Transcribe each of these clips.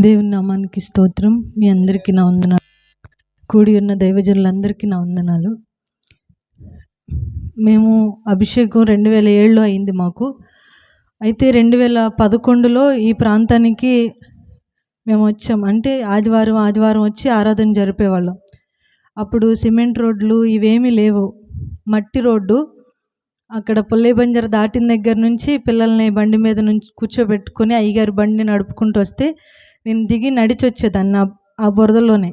దేవుని నామానికి స్తోత్రం. మీ అందరికీ నా వందనాలు. కూడి ఉన్న దైవజనులందరికీ నా వందనాలు. మేము అభిషేకం రెండు వేల ఏడులో అయింది మాకు. అయితే రెండు వేల పదకొండులో ఈ ప్రాంతానికి మేము వచ్చాం. అంటే ఆదివారం ఆదివారం వచ్చి ఆరాధన జరిపేవాళ్ళం. అప్పుడు సిమెంట్ రోడ్లు ఇవేమీ లేవు. మట్టి రోడ్డు. అక్కడ పుల్లై బంజర్ దాటిన దగ్గర నుంచి పిల్లల్ని బండి మీద నుంచి కూర్చోబెట్టుకొని అయ్యగారి బండి నడుపుకుంటూ వస్తే నేను దిగి నడిచి వచ్చేదాన్ని ఆ- బురదలోనే.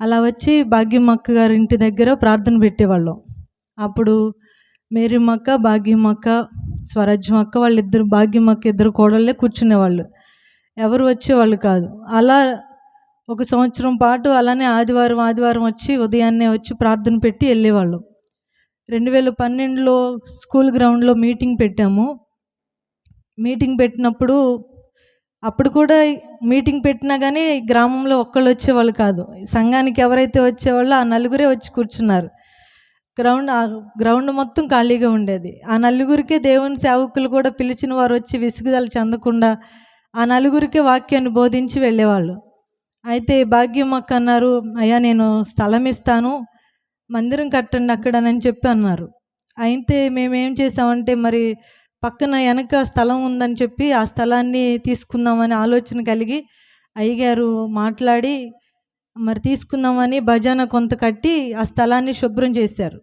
అలా వచ్చి భాగ్యమక్క గారి ఇంటి దగ్గర ప్రార్థన పెట్టేవాళ్ళం. అప్పుడు మేరీమక్క భాగ్యమక్క స్వరాజ్యం అక్క వాళ్ళిద్దరు భాగ్యమక్క ఇద్దరు కోడళ్ళే కూర్చునేవాళ్ళు. ఎవరు వచ్చేవాళ్ళు కాదు. అలా ఒక సంవత్సరం పాటు అలానే ఆదివారం ఆదివారం వచ్చి ఉదయాన్నే వచ్చి ప్రార్థన పెట్టి వెళ్ళేవాళ్ళు. రెండు వేల పన్నెండులో స్కూల్ గ్రౌండ్లో మీటింగ్ పెట్టాము. మీటింగ్ పెట్టినప్పుడు అప్పుడు కూడా మీటింగ్ పెట్టినా కానీ గ్రామంలో ఒక్కళ్ళు వచ్చేవాళ్ళు కాదు. సంఘానికి ఎవరైతే వచ్చేవాళ్ళో ఆ నలుగురే వచ్చి కూర్చున్నారు. గ్రౌండ్ ఆ గ్రౌండ్ మొత్తం ఖాళీగా ఉండేది. ఆ నలుగురికే దేవుని సేవకులు కూడా పిలిచిన వారు వచ్చి విసుగుదల చెందకుండా ఆ నలుగురికే వాక్యాన్ని బోధించి వెళ్ళేవాళ్ళు. అయితే భాగ్యం అక్క అన్నారు అయ్యా నేను స్థలం ఇస్తాను మందిరం కట్టండి అక్కడనని చెప్పి అన్నారు. అయితే మేము ఏం చేసామంటే మరి పక్కన వెనక స్థలం ఉందని చెప్పి ఆ స్థలాన్ని తీసుకుందామని ఆలోచన కలిగి అయ్యగారు మాట్లాడి మరి తీసుకుందామని భజన కొంత కట్టి ఆ స్థలాన్ని శుభ్రం చేశారు.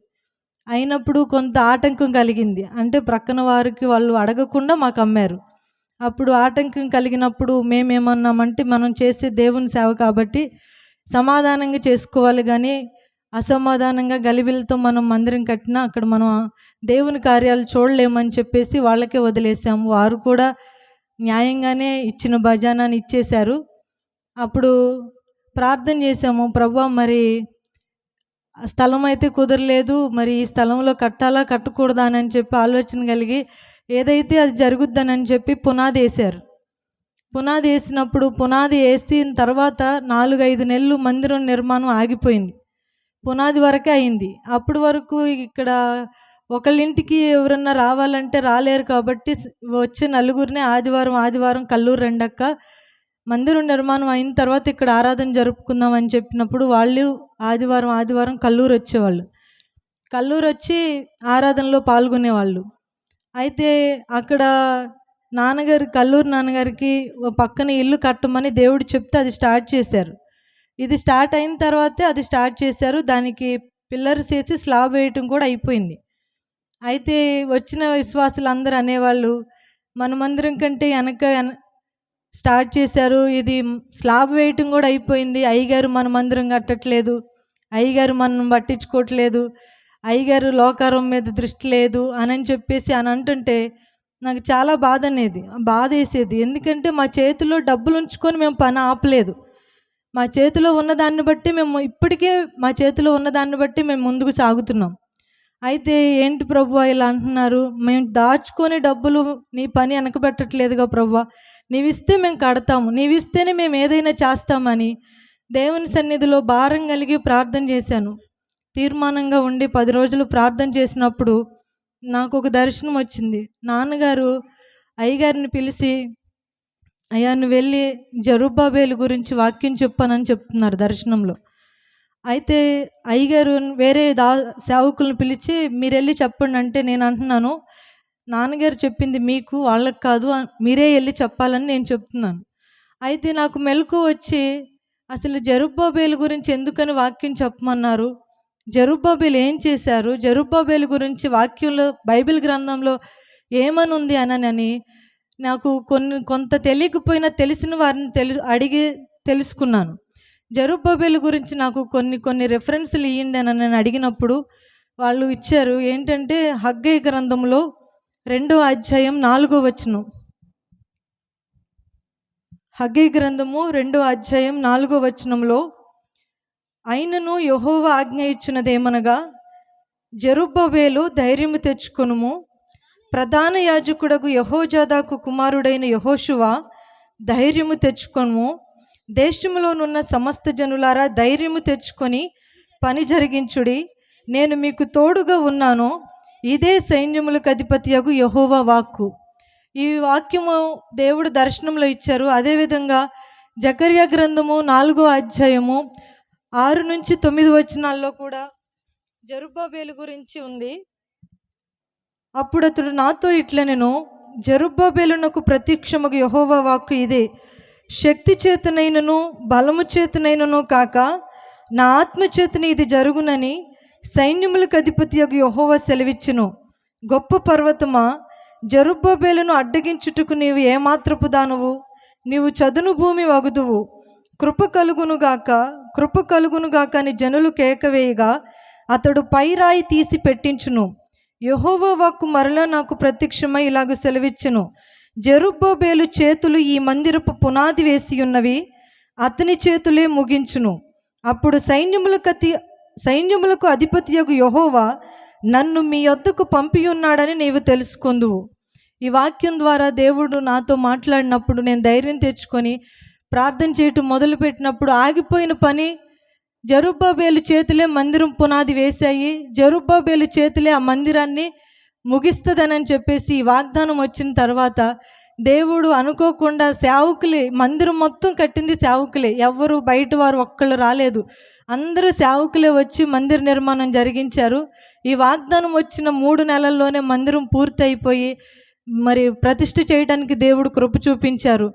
అయినప్పుడు కొంత ఆటంకం కలిగింది. అంటే ప్రక్కన వారికి వాళ్ళు అడగకుండా మాకు అమ్మారు. అప్పుడు ఆటంకం కలిగినప్పుడు మేమేమన్నామంటే మనం చేసే దేవుని సేవ కాబట్టి సమాధానంగా చేసుకోవాలి కానీ అసమాధానంగా గలిబిలతో మనం మందిరం కట్టినా అక్కడ మనం దేవుని కార్యాలు చూడలేమని చెప్పేసి వాళ్ళకే వదిలేసాము. వారు కూడా న్యాయంగానే ఇచ్చిన భజానాన్ని ఇచ్చేశారు. అప్పుడు ప్రార్థన చేశాము. ప్రభా మరి స్థలం అయితే కుదరలేదు. మరి ఈ స్థలంలో కట్టాలా కట్టకూడదా అని చెప్పి ఆలోచన కలిగి ఏదైతే అది జరుగుద్దనని చెప్పి పునాది వేశారు. పునాది వేసినప్పుడు పునాది వేసిన తర్వాత నాలుగైదు నెలలు మందిరం నిర్మాణం ఆగిపోయింది. పునాది వరకే అయింది. అప్పటి వరకు ఇక్కడ ఒకళ్ళింటికి ఎవరన్నా రావాలంటే రాలేరు కాబట్టి వచ్చే నలుగురిని ఆదివారం ఆదివారం కల్లూరు రెండక్క మందిరం నిర్మాణం అయిన తర్వాత ఇక్కడ ఆరాధన జరుపుకుందాం అని చెప్పినప్పుడు వాళ్ళు ఆదివారం ఆదివారం కల్లూరు వచ్చేవాళ్ళు. కల్లూరు వచ్చి ఆరాధనలో పాల్గొనేవాళ్ళు. అయితే అక్కడ నాన్నగారు కల్లూరు నాన్నగారికి పక్కన ఇల్లు కట్టమని దేవుడు చెప్తే అది స్టార్ట్ చేశారు. ఇది స్టార్ట్ అయిన తర్వాతే అది స్టార్ట్ చేశారు. దానికి పిల్లర్స్ వేసి స్లాబ్ వేయటం కూడా అయిపోయింది. అయితే వచ్చిన విశ్వాసులు అందరూ అనేవాళ్ళు మన మందిరం కంటే వెనక స్టార్ట్ చేశారు. ఇది స్లాబ్ వేయటం కూడా అయిపోయింది. అయ్యగారు మన మందిరం కట్టట్లేదు. అయ్యగారు మనం పట్టించుకోవట్లేదు. అయ్యగారు లోకారం మీద దృష్టి లేదు అని అని చెప్పేసి అని అంటుంటే నాకు చాలా బాధ అనేది బాధ వేసేది. ఎందుకంటే మా చేతిలో డబ్బులు ఉంచుకొని మేము పని ఆపలేదు. మా చేతిలో ఉన్నదాన్ని బట్టి మేము ఇప్పటికే మా చేతిలో ఉన్నదాన్ని బట్టి మేము ముందుకు సాగుతున్నాం. అయితే ఏంటి ప్రభు ఇలా అంటున్నారు? మేము దాచుకొని డబ్బులు నీ పని వెనకబెట్టట్లేదుగా ప్రభు. నీవిస్తే మేము కడతాము. నీవిస్తేనే మేము ఏదైనా చేస్తామని దేవుని సన్నిధిలో భారం కలిగి ప్రార్థన చేశాను. తీర్మానంగా ఉండి పది రోజులు ప్రార్థన చేసినప్పుడు నాకు ఒక దర్శనం వచ్చింది. నాన్నగారు అయ్యగారిని పిలిచి అయ్యా నువ్వు వెళ్ళి జరుబాబేలు గురించి వాక్యం చెప్పానని చెప్తున్నారు దర్శనంలో. అయితే అయ్యగారు వేరే దా సేవకులను పిలిచి మీరు వెళ్ళి చెప్పండి అంటే నేను అంటున్నాను. నాన్నగారు చెప్పింది మీకు వాళ్ళకి కాదు మీరే వెళ్ళి చెప్పాలని నేను చెప్తున్నాను. అయితే నాకు మెలకు వచ్చి అసలు జరుబాబేలు గురించి ఎందుకని వాక్యం చెప్పమన్నారు? జరుబాబేలు ఏం చేశారు? జరుబాబేలు గురించి వాక్యంలో బైబిల్ గ్రంథంలో ఏమని ఉంది అనని నాకు కొన్ని కొంత తెలియకపోయినా తెలిసిన వారిని తెలు అడిగి తెలుసుకున్నాను. జరుబాబేలు గురించి నాకు కొన్ని కొన్ని రెఫరెన్స్లు ఇవ్వండి అని నేను అడిగినప్పుడు వాళ్ళు ఇచ్చారు. ఏంటంటే హగ్గై గ్రంథంలో రెండో అధ్యాయం నాలుగో వచనం. హగ్గై గ్రంథము రెండో అధ్యాయం నాలుగో వచనంలో అయినను యహోవ ఆజ్ఞ ఇచ్చినదేమనగా జరుబ్బవేలు ధైర్యము తెచ్చుకొనుము ప్రధాన యాజకుడకు యహోజాదాకు కుమారుడైన యహోశువ ధైర్యము తెచ్చుకొను దేశంలోనున్న సమస్త జనులారా ధైర్యము తెచ్చుకొని పని జరిగించుడి. నేను మీకు తోడుగా ఉన్నాను. ఇదే సైన్యములకు అధిపతియగు యహోవా వాక్కు. ఈ వాక్యము దేవుడు దర్శనంలో ఇచ్చారు. అదేవిధంగా జకర్య గ్రంథము నాలుగో అధ్యాయము ఆరు నుంచి తొమ్మిది వచనాల్లో కూడా జరుబాబేలు గురించి ఉంది. అప్పుడు అతడు నాతో ఇట్లా నేను జరుబ్బాబేలునకు ప్రత్యక్షముకు యహోవా వాక్కు ఇదే. శక్తి చేతనైనను బలము చేతనైనను కాక నా ఆత్మ చేతన ఇది జరుగునని సైన్యములకు అధిపతి యొక్క యహోవా సెలవిచ్చును. గొప్ప పర్వతమా జరుబ్బాబేలును అడ్డగించుటకు నీవు ఏమాత్రపు దానవు? నీవు చదును భూమి వగుదువు. కృప కలుగునుగాక కృప కలుగునుగాక అని జనులు కేకవేయగా అతడు పైరాయి తీసి పెట్టించును. యహోవో వాక్కు మరలా నాకు ప్రత్యక్షమై ఇలాగ సెలవిచ్చును. జరుబ్బోబేలు చేతులు ఈ మందిరపు పునాది వేసి ఉన్నవి అతని చేతులే ముగించును. అప్పుడు సైన్యములకు అతి సైన్యములకు అధిపతియగు యహోవా నన్ను మీ యొద్దకు పంపి ఉన్నాడని నీవు తెలుసుకుందువు. ఈ వాక్యం ద్వారా దేవుడు నాతో మాట్లాడినప్పుడు నేను ధైర్యం తెచ్చుకొని ప్రార్థన చేయటం మొదలుపెట్టినప్పుడు ఆగిపోయిన పని జరుబ్బాబేలు చేతులే మందిరం పునాది వేశాయి. జరుబ్బాబేలు చేతులే ఆ మందిరాన్ని ముగిస్తుందనని చెప్పేసి ఈ వాగ్దానం వచ్చిన తర్వాత దేవుడు అనుకోకుండా సేవకులే మందిరం మొత్తం కట్టింది సేవకులే. ఎవ్వరు బయట వారు ఒక్కళ్ళు రాలేదు. అందరూ సేవకులే వచ్చి మందిర నిర్మాణం జరిగించారు. ఈ వాగ్దానం వచ్చిన మూడు నెలల్లోనే మందిరం పూర్తి అయిపోయి మరి ప్రతిష్ఠ చేయడానికి దేవుడు కృప చూపించారు.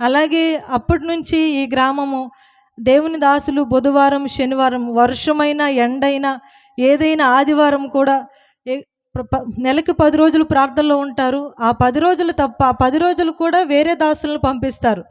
అలాగే అప్పటి నుంచి ఈ గ్రామము దేవుని దాసులు బుధవారం శనివారం వర్షమైన ఎండైనా ఏదైనా ఆదివారం కూడా నెలకి పది రోజులు ప్రార్థనలో ఉంటారు. ఆ పది రోజులు తప్ప ఆ పది రోజులు కూడా వేరే దాసులను పంపిస్తారు.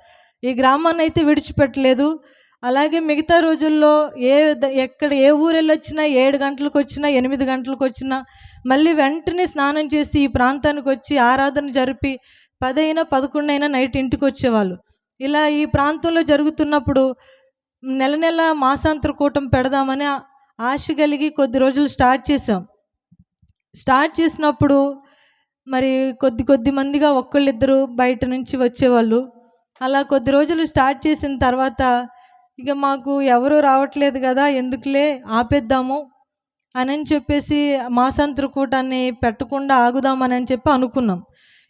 ఈ గ్రామాన్ని అయితే విడిచిపెట్టలేదు. అలాగే మిగతా రోజుల్లో ఏ ద- ఎక్కడ ఏ ఊరు వెళ్ళొచ్చినా ఏడు గంటలకు వచ్చినా ఎనిమిది గంటలకు వచ్చినా మళ్ళీ వెంటనే స్నానం చేసి ఈ ప్రాంతానికి వచ్చి ఆరాధన జరిపి పదైనా పదకొండైనా నైట్ ఇంటికి వచ్చేవాళ్ళు. ఇలా ఈ ప్రాంతంలో జరుగుతున్నప్పుడు నెల నెల మాసాంతర కూటం పెడదామని ఆశ కలిగి కొద్ది రోజులు స్టార్ట్ చేసాం స్టార్ట్ చేసినప్పుడు మరి కొద్ది కొద్ది మందిగా ఒక్కళ్ళిద్దరు బయట నుంచి వచ్చేవాళ్ళు. అలా కొద్ది రోజులు స్టార్ట్ చేసిన తర్వాత ఇక మాకు ఎవరు రావట్లేదు కదా ఎందుకులే ఆపేద్దాము అని చెప్పేసి మాసాంతర కూటాన్ని పెట్టకుండా ఆగుదామని అని చెప్పి అనుకున్నాం.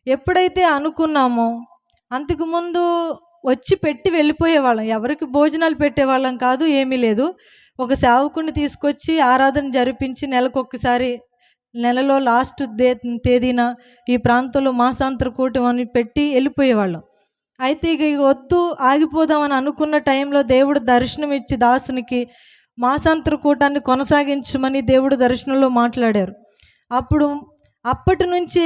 ఎప్పుడైతే అనుకున్నామో అంతకుముందు వచ్చి పెట్టి వెళ్ళిపోయేవాళ్ళం. ఎవరికి భోజనాలు పెట్టేవాళ్ళం కాదు ఏమీ లేదు. ఒక సేవకుని తీసుకొచ్చి ఆరాధన జరిపించి నెలకొకసారి నెలలో లాస్ట్ దే తేదీన ఈ ప్రాంతంలో మాసాంతర కూటం అని పెట్టి వెళ్ళిపోయేవాళ్ళం. అయితే ఇక ఇక వద్దు ఆగిపోదామని అనుకున్న టైంలో దేవుడు దర్శనం ఇచ్చి దాసునికి మాసాంతర కూటాన్ని కొనసాగించమని దేవుడు దర్శనంలో మాట్లాడారు. అప్పుడు అప్పటి నుంచి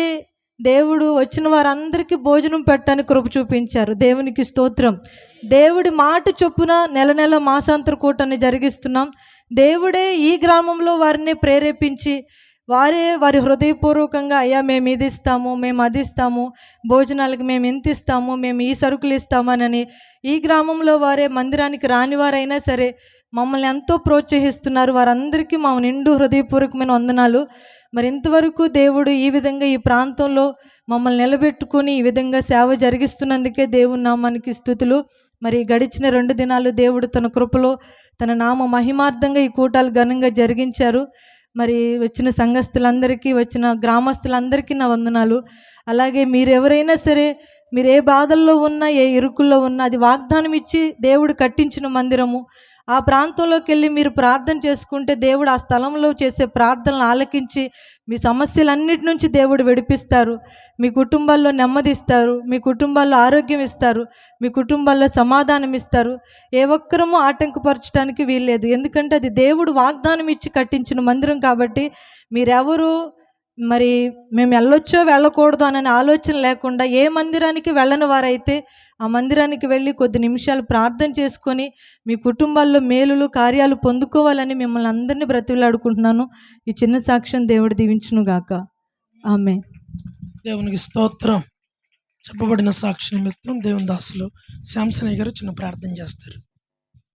దేవుడు వచ్చిన వారందరికీ భోజనం పెట్టడానికి కృప చూపించారు. దేవునికి స్తోత్రం. దేవుడి మాట చొప్పున నెల నెల మాసాంతర కూటాన్ని జరిగిస్తున్నాం. దేవుడే ఈ గ్రామంలో వారిని ప్రేరేపించి వారే వారి హృదయపూర్వకంగా అయ్యా మేము ఇది ఇస్తాము మేము అది ఇస్తాము భోజనాలకు మేము ఇంత ఇస్తాము మేము ఈ సరుకులు ఇస్తామనని ఈ గ్రామంలో వారే మందిరానికి రాని వారైనా సరే మమ్మల్ని ఎంతో ప్రోత్సహిస్తున్నారు. వారందరికీ మా నిండు హృదయపూర్వకమైన వందనాలు. మరి ఇంతవరకు దేవుడు ఈ విధంగా ఈ ప్రాంతంలో మమ్మల్ని నిలబెట్టుకుని ఈ విధంగా సేవ జరిగిస్తున్నందుకే దేవుని నామానికి స్థుతులు. మరి గడిచిన రెండు దినాలు దేవుడు తన కృపలో తన నామ మహిమార్థంగా ఈ కూటాలు ఘనంగా జరిగించారు. మరి వచ్చిన సంఘస్థులందరికీ వచ్చిన గ్రామస్తులందరికీ నా వందనాలు. అలాగే మీరెవరైనా సరే మీరు ఏ బాధల్లో ఉన్నా ఏ ఇరుకుల్లో ఉన్నా అది వాగ్దానం ఇచ్చి దేవుడు కట్టించిన మందిరము. ఆ ప్రాంతంలోకి వెళ్ళి మీరు ప్రార్థన చేసుకుంటే దేవుడు ఆ స్థలంలో చేసే ప్రార్థనలు ఆలకించి మీ సమస్యలన్నిటి నుంచి దేవుడు విడిపిస్తారు. మీ కుటుంబాల్లో నెమ్మదిస్తారు. మీ కుటుంబాల్లో ఆరోగ్యం ఇస్తారు. మీ కుటుంబాల్లో సమాధానం ఇస్తారు. ఏ ఒక్కరము ఆటంకపరచడానికి వీల్లేదు. ఎందుకంటే అది దేవుడు వాగ్దానం ఇచ్చి కట్టించిన మందిరం కాబట్టి మీరెవరు మరి మేము వెళ్ళొచ్చో వెళ్ళకూడదు అనే ఆలోచన లేకుండా ఏ మందిరానికి వెళ్ళని వారైతే ఆ మందిరానికి వెళ్ళి కొద్ది నిమిషాలు ప్రార్థన చేసుకొని మీ కుటుంబాల్లో మేలులు కార్యాలు పొందుకోవాలని మిమ్మల్ని అందరినీ బ్రతిలాడుకుంటున్నాను ఈ చిన్న సాక్ష్యం దేవుడు దీవించును గాక. ఆమె దేవునికి స్తోత్రం. చెప్పబడిన సాక్షి నిమిత్తం దేవుని దాసులు శాంసనయ్య గారు చిన్న ప్రార్థన చేస్తారు.